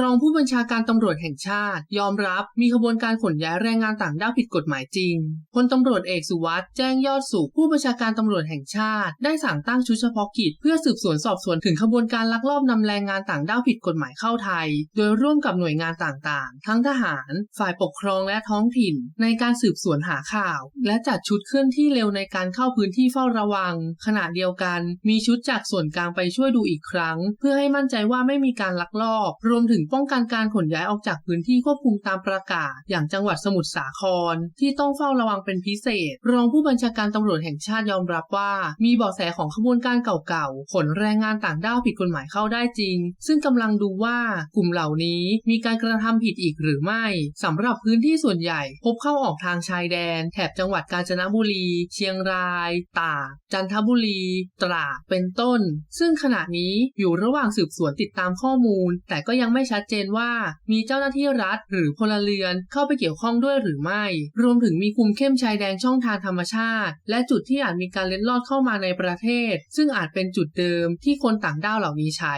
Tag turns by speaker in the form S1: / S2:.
S1: รองผู้บัญชาการตำรวจแห่งชาติ ยอมรับมีขบวนการขนย้ายแรงงานต่างด้าวผิดกฎหมายจริงพลตำรวจเอกสุวัสด์แจ้งยอดสุขผู้บัญชาการตำรวจแห่งชาติ ได้สั่งตั้งชุดเฉพาะกิจ เพื่อสืบสวนสอบสวนถึงขบวนการลักลอบนำแรงงานต่างด้าวผิดกฎหมายเข้าไทย โดยร่วมกับหน่วยงานต่างๆ ทั้งทหาร ฝ่ายปกครองและท้องถิ่น ในการสืบสวนหาข่าว และจัดชุดเคลื่อนที่เร็วในการเข้าพื้นที่เฝ้าระวัง ขณะเดียวกัน มีชุดจากส่วนกลางไปช่วยดูอีกครั้ง เพื่อให้มั่นใจว่าไม่มีการลักลอบ รวมถึงป้องกันการขนย้ายออกจากพื้นที่ควบคุมตามประกาศ อย่างจังหวัดสมุทรสาคร ที่ต้องเฝ้าระวังเป็นพิเศษ รองผู้บัญชาการตำรวจแห่งชาติยอมรับว่า มีเบาะแสของขบวนการเก่าๆขนแรงงานต่างด้าวผิดกฎหมายเข้าได้จริง ซึ่งกำลังดูว่ากลุ่มเหล่านี้มีการกระทำผิดอีกหรือไม่สำหรับพื้นที่ส่วนใหญ่ พบเข้าออกทางชายแดน แถบจังหวัดกาญจนบุรี เชียงราย ตาก จันทบุรี ตราดเป็นต้น ซึ่งขณะนี้อยู่ระหว่างสืบสวนติดตามข้อมูล แต่ก็ยังไม่ชัดเจนว่า มีเจ้าหน้าที่รัฐหรือพลเรือนเข้าไปเกี่ยวข้องด้วยหรือไม่ รวมถึงมีคุมเข้มชายแดนช่องทางธรรมชาติ และจุดที่อาจมีการเล็ดลอดเข้ามาในประเทศ ซึ่งอาจเป็นจุดเดิมที่คนต่างด้าวเหล่านี้ใช้